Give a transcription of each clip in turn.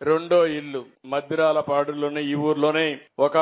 రెండో ఇల్లు మద్దిరాల పాడులోనే ఈ ఊర్లోనే ఒక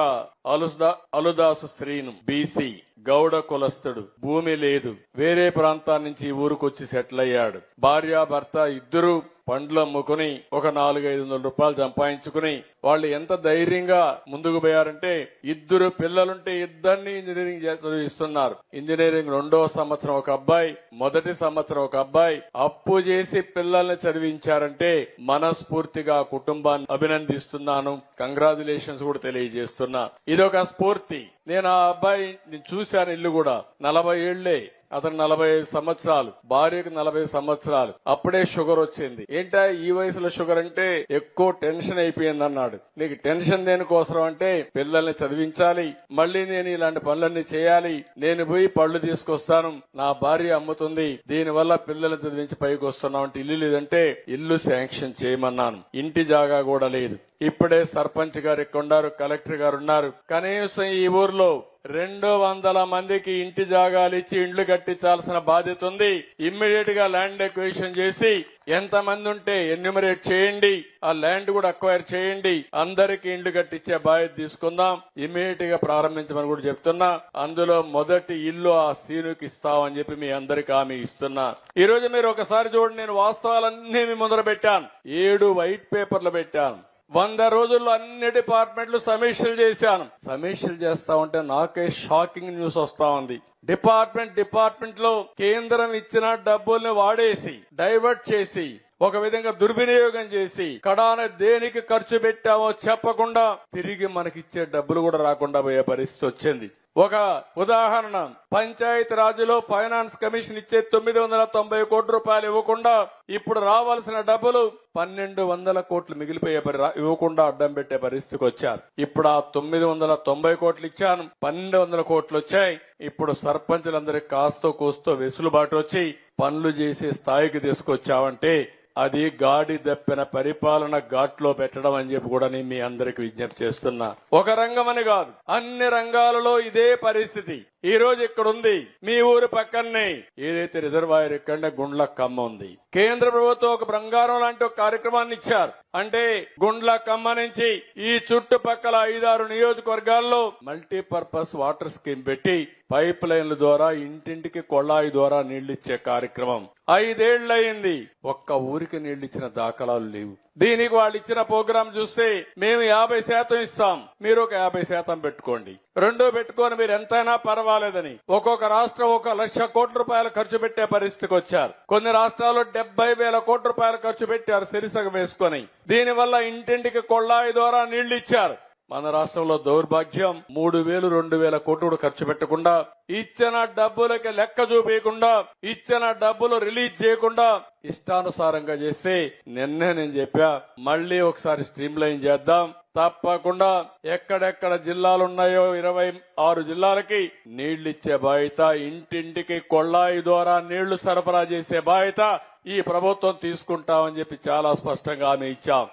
అలుదా అలుదాసు శ్రీను బీసీ గౌడ కులస్తుడు భూమి లేదు. వేరే ప్రాంతాల నుంచి ఊరుకొచ్చి సెటిల్ అయ్యాడు భార్య భర్త ఇద్దరు పండ్లు అమ్ముకుని ఒక నాలుగైదు వందల రూపాయలు సంపాదించుకుని వాళ్ళు ఎంత ధైర్యంగా ముందుకు పోయారంటే ఇద్దరు పిల్లలుంటే ఇద్దరిని ఇంజనీరింగ్ చదివిస్తున్నారు. ఇంజనీరింగ్ రెండో సంవత్సరం ఒక అబ్బాయి మొదటి సంవత్సరం ఒక అబ్బాయి అప్పు చేసి పిల్లల్ని చదివించారంటే మనస్ఫూర్తిగా కుటుంబాన్ని అభినందిస్తున్నాను. కంగ్రాచులేషన్స్ కూడా తెలియజేస్తున్నా. ఇదొక స్ఫూర్తి. నేను ఆ అబ్బాయి నేను చూశాను ఇల్లు కూడా. నలభై ఏళ్ళే అతను నలభై ఐదు సంవత్సరాలు భార్యకు నలభై సంవత్సరాలు. అప్పుడే షుగర్ వచ్చింది. ఏంటా ఈ వయసులో షుగర్ అంటే ఎక్కువ టెన్షన్ అయిపోయింది అన్నాడు నీకు టెన్షన్ దేనికోసం అంటే పిల్లల్ని చదివించాలి మళ్ళీ నేను ఇలాంటి పనులన్నీ చేయాలి నేను పోయి పళ్ళు తీసుకొస్తాను నా భార్య అమ్ముతుంది దీని వల్ల పిల్లల్ని చదివించి పైకి వస్తున్నాం అంటే ఇల్లు లేదంటే ఇల్లు శాంక్షన్ చేయమన్నాను. ఇంటి జాగా కూడా లేదు. ఇప్పుడే సర్పంచ్ గారు ఇక్కడ ఉన్నారు కలెక్టర్ గారు ఉన్నారు. కనీసం ఈ ఊర్లో రెండు వందల మందికి ఇంటి జాగాలు ఇచ్చి ఇండ్లు కట్టించాల్సిన బాధ్యత ఉంది. ఇమ్మీడియట్గా ల్యాండ్ ఎక్వేషన్ చేసి ఎంత మంది ఉంటే ఎన్యూమరేట్ చేయండి. ఆ ల్యాండ్ కూడా అక్వైర్ చేయండి. అందరికి ఇండ్లు కట్టించే బాధ్యత తీసుకుందాం. ఇమ్మీడియట్గా ప్రారంభించమని కూడా చెప్తున్నా. అందులో మొదటి ఇల్లు ఆ సీనుకి ఇస్తామని చెప్పి మీ అందరికి హామీ ఇస్తున్నా. ఈ రోజు మీరు ఒకసారి చూడండి నేను వాస్తవాలన్నీ మీ ముందర పెట్టాను. ఏడు వైట్ పేపర్లు పెట్టాను. వంద రోజుల్లో అన్ని డిపార్ట్మెంట్లు సమీక్షలు చేశాను. సమీక్షలు చేస్తా ఉంటే నాకే షాకింగ్ న్యూస్ వస్తా ఉంది. డిపార్ట్మెంట్ డిపార్ట్మెంట్లో కేంద్రం ఇచ్చిన డబ్బుల్ని వాడేసి డైవర్ట్ చేసి ఒక విధంగా దుర్వినియోగం చేసి కడాన దేనికి ఖర్చు పెట్టామో చెప్పకుండా తిరిగి మనకిచ్చే డబ్బులు కూడా రాకుండా పోయే పరిస్థితి వచ్చింది. ఒక ఉదాహరణ. పంచాయతీ రాజులో ఫైనాన్స్ కమిషన్ ఇచ్చే తొమ్మిది వందల తొంభై కోట్ల రూపాయలు ఇవ్వకుండా ఇప్పుడు రావాల్సిన డబ్బులు పన్నెండు వందల కోట్లు మిగిలిపోయే పరి ఇవ్వకుండా అడ్డం పెట్టే పరిస్థితికి వచ్చారు. ఇప్పుడు ఆ తొమ్మిది వందల తొంభై కోట్లు ఇచ్చాను. పన్నెండు వందల కోట్లు వచ్చాయి. ఇప్పుడు సర్పంచులందరికీ కాస్తో కూస్తో వెసులుబాటు వచ్చి పనులు చేసే స్థాయికి తీసుకొచ్చావంటే అది గాడి దప్పిన పరిపాలన ఘాట్లో పెట్టడం అని చెప్పి కూడా నేను మీ అందరికి విజ్ఞప్తి చేస్తున్నా. ఒక రంగం అని కాదు అన్ని రంగాలలో ఇదే పరిస్థితి. ఈ రోజు ఇక్కడ ఉంది మీ ఊరు పక్కనే ఏదైతే రిజర్వాయర్ ఇక్కడ గుండ్ల కమ్మ ఉంది. కేంద్ర ప్రభుత్వం ఒక బంగారం లాంటి ఒక కార్యక్రమాన్ని ఇచ్చారు. అంటే గుండ్ల కమ్మ నుంచి ఈ చుట్టుపక్కల ఐదారు నియోజకవర్గాల్లో మల్టీపర్పస్ వాటర్ స్కీమ్ పెట్టి పైప్ లైన్ల ద్వారా ఇంటింటికి కొళాయి ద్వారా నీళ్ళిచ్చే కార్యక్రమం. ఐదేళ్ళయింది. ఒక్క ఊరికి నీళ్ళిచ్చిన దాఖలాలు లేవు. దీనికి వాళ్ళు ఇచ్చిన ప్రోగ్రాం చూస్తే మేము యాభై శాతం ఇస్తాం. మీరు ఒక యాభై శాతం పెట్టుకోండి. రెండో పెట్టుకొని మీరు ఎంతైనా పర్వాలేదని. ఒక్కొక్క రాష్ట్రం ఒక లక్ష కోట్ల రూపాయలు ఖర్చు పెట్టే పరిస్థితికి వచ్చారు. కొన్ని రాష్ట్రాల్లో డెబ్బై వేల కోట్ల రూపాయలు ఖర్చు పెట్టారు సిరిసగ వేసుకొని. దీనివల్ల ఇంటింటికి కొళ్ళాయి ద్వారా నీళ్ళు ఇచ్చారు. మన రాష్ట్రంలో దౌర్భాగ్యం మూడు వేలు రెండు వేల కోట్లు ఖర్చు పెట్టకుండా ఇచ్చిన డబ్బులకి లెక్క చూపించకుండా ఇచ్చిన డబ్బులు రిలీజ్ చేయకుండా ఇష్టానుసారంగా చేస్తే నిన్నే నేను చెప్పా మళ్ళీ ఒకసారి స్ట్రీమ్ లైన్ చేద్దాం. తప్పకుండా ఎక్కడెక్కడ జిల్లాలు ఉన్నాయో ఇరవై ఆరు జిల్లాలకి నీళ్ళు ఇచ్చే బాధ్యత ఇంటింటికి కొళ్ళాయి ద్వారా నీళ్ళు సరఫరా చేసే బాధ్యత ఈ ప్రభుత్వం తీసుకుంటామని చెప్పి చాలా స్పష్టంగా ఆమె ఇచ్చాం.